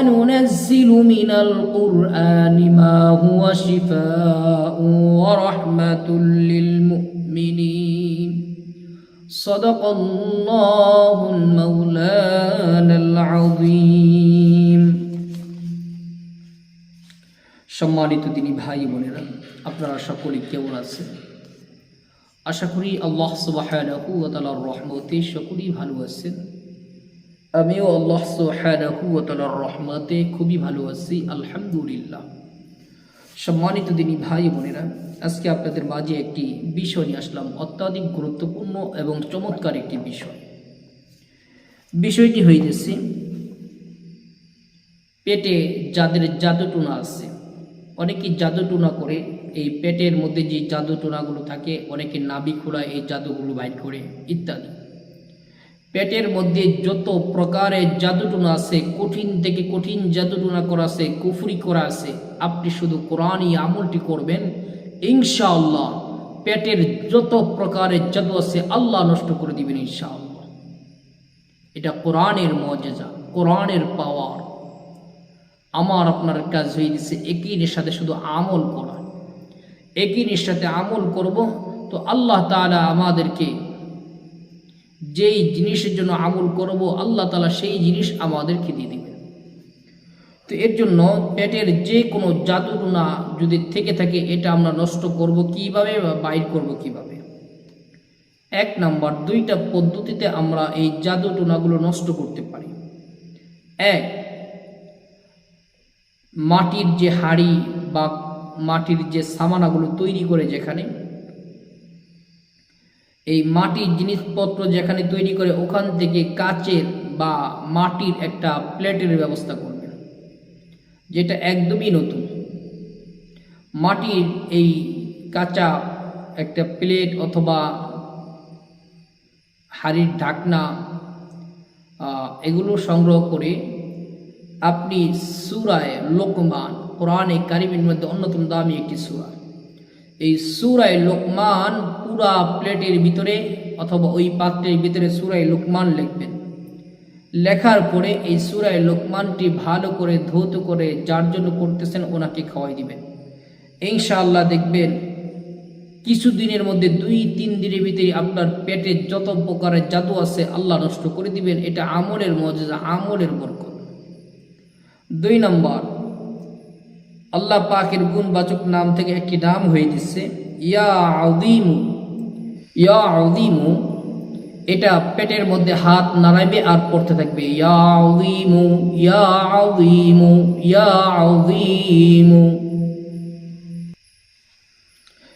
وننزل من القرآن ما هو شفاء ورحمة للمؤمنين صدق الله المولانا العظيم সম্মানিত তিনি ভাই বোনেরা আপনারা সকলে কেমন আছেন আশা করি আল্লাহ সুবাহানাহু ওয়া তাআলার রহমতে সকলেই ভালো আছেন আমিও আল্লাহ তাআলার রহমতে খুবই ভালো আছি, আলহামদুলিল্লাহ। সম্মানিত দিনী ভাই বোনেরা, আজকে আপনাদের মাঝে একটি বিষয় নিয়ে আসলাম, অত্যাধিক গুরুত্বপূর্ণ এবং চমৎকার একটি বিষয়। বিষয়টি হইতেছে, পেটে যাদের জাদুটুনা আছে, অনেকে জাদুটুনা করে, এই পেটের মধ্যে যে জাদুটুনাগুলো থাকে, অনেকে নাবি খোলা এই জাদুগুলো বাইর করে, ইত্যাদি। পেটের মধ্যে যত প্রকারের জাদুটুনা আছে, কঠিন থেকে কঠিন জাদুটুনা করা আছে, কুফরি করা আছে, আপনি শুধু কোরআনই আমলটি করবেন, ইনশাআল্লাহ পেটের যত প্রকারের জাদু আছে, আল্লাহ নষ্ট করে দিবেন ইনশাআল্লাহ। এটা কোরআনের মজেজা কোরআনের পাওয়ার আমার আপনার কাজ হয়ে গেছে একই সাথে শুধু আমল করা। একই সাথে আমল করব, তো আল্লাহ তাআলা আমাদেরকে যেই জিনিসের জন্য আমল করব, আল্লাহ তালা সেই জিনিস আমাদেরকে দিয়ে দেবেন। তো এর জন্য পেটের যে কোনো জাদুটুনা যদি থেকে থাকে, এটা আমরা নষ্ট করব কীভাবে বা বাইর করব কীভাবে? এক নাম্বার, দুইটা পদ্ধতিতে আমরা এই জাদুটুনাগুলো নষ্ট করতে পারি। এক, মাটির যে হাড়ি বা মাটির যে সামানাগুলো তৈরি করে যেখানে এই মাটির জিনিসপত্র যেখানে তৈরি করে ওখান থেকে কাচের বা মাটির একটা প্লেটের ব্যবস্থা করবেন, যেটা একদমই নতুন। মাটির এই কাঁচা একটা প্লেট অথবা হাড়ির ঢাকনা এগুলো সংগ্রহ করে আপনি সুরায় লোকমান, কোরআনে কারিমের মধ্যে অন্যতম দামি একটি সুরা। এই সুরায় লোকমান পুরা প্লেটের ভিতরে অথবা ওই পাত্রের ভিতরে সুরায় লোকমান লিখবেন। লেখার পরে এই সুরায় লোকমানটি ভালো করে ধৌত করে যার জন্য করতেছেন ওনাকে খাওয়াই দিবেন। ইনশাআল্লাহ দেখবেন কিছু দিনের মধ্যে দুই, তিন দিনের ভিতরে আপনার পেটে যত প্রকারের জাদু আছে আল্লাহ নষ্ট করে দিবেন, এটা আমলের মজা আমলের বরকত। দুই নম্বর, আল্লাহ পাকের গুণবাচক নাম থেকে একটি নাম হয়ে দিচ্ছে, ইয়া আউদিমু ইয়া এটা পেটের মধ্যে হাত নাড়াইবে আর পড়তে থাকবে। ইয়া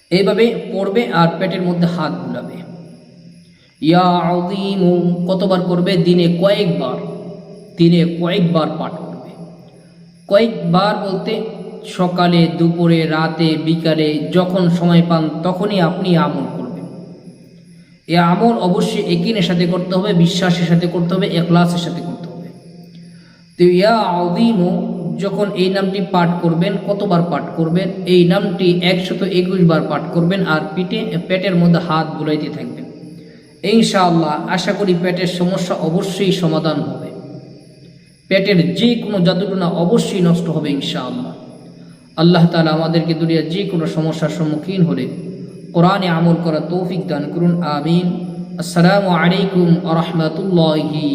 এইভাবে পড়বে আর পেটের মধ্যে হাত বুলাবে। ইয়া কতবার করবে? দিনে কয়েকবার দিনে কয়েকবার পাঠ করবে। কয়েকবার বলতে সকালে, দুপুরে, রাতে, বিকালে, যখন সময় পান, তখনই আপনি আমল করবেন। এ আমল অবশ্যই একিনের সাথে করতে হবে, বিশ্বাসের সাথে করতে হবে, এখলাসের সাথে করতে হবে। তো ইয়া আউদিমু যখন এই নামটি পাঠ করবেন, কতবার পাঠ করবেন? এই নামটি একশত একুশ বার পাঠ করবেন আর পিঠে, পেটের মধ্যে হাত বুলাইতে থাকবেন। ইনশাআল্লাহ, আশা করি পেটের সমস্যা অবশ্যই সমাধান হবে। পেটের যে কোনো জাদুটনা অবশ্যই নষ্ট হবে ইনশাআল্লাহ। আল্লাহ তালা আমাদেরকে দুনিয়ার যে কোনো সমস্যার সম্মুখীন হলে কোরআনে আমল করা তৌফিক দান করুন আমিন। আসসালামু আলাইকুম আ রহমতুল্লাহি